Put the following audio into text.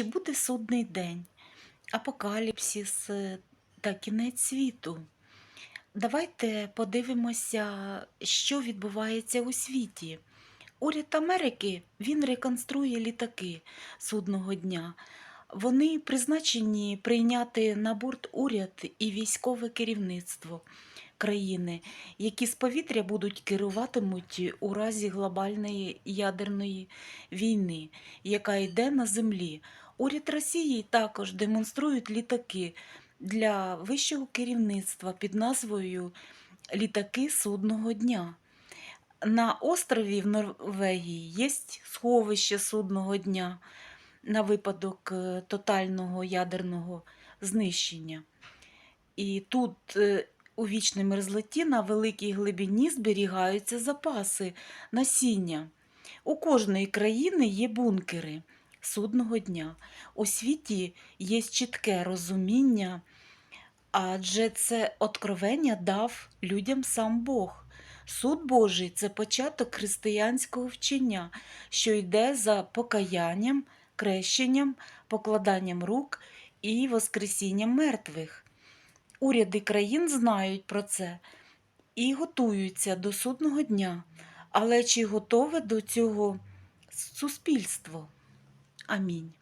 Чи буде судний день, апокаліпсис е, та кінець світу? Давайте подивимося, що відбувається у світі. Уряд Америки він реконструє літаки судного дня. Вони призначені прийняти на борт уряд і військове керівництво країни, які з повітря будуть керуватимуть у разі глобальної ядерної війни, яка йде на землі. Уряд Росії також демонструють літаки для вищого керівництва під назвою Літаки судного дня. На острові в Норвегії є сховище судного дня на випадок е, тотального ядерного знищення. І тут е, у вічній мерзлоті на великій глибині зберігаються запаси насіння. У кожної країни є бункери судного дня. У світі є чітке розуміння, адже це откровення дав людям сам Бог. Суд Божий це початок християнського вчення, що йде за покаянням, крещенням, покладанням рук і воскресінням мертвих. Уряди країн знають про це і готуються до судного дня. Але чи готове до цього суспільство? Амінь.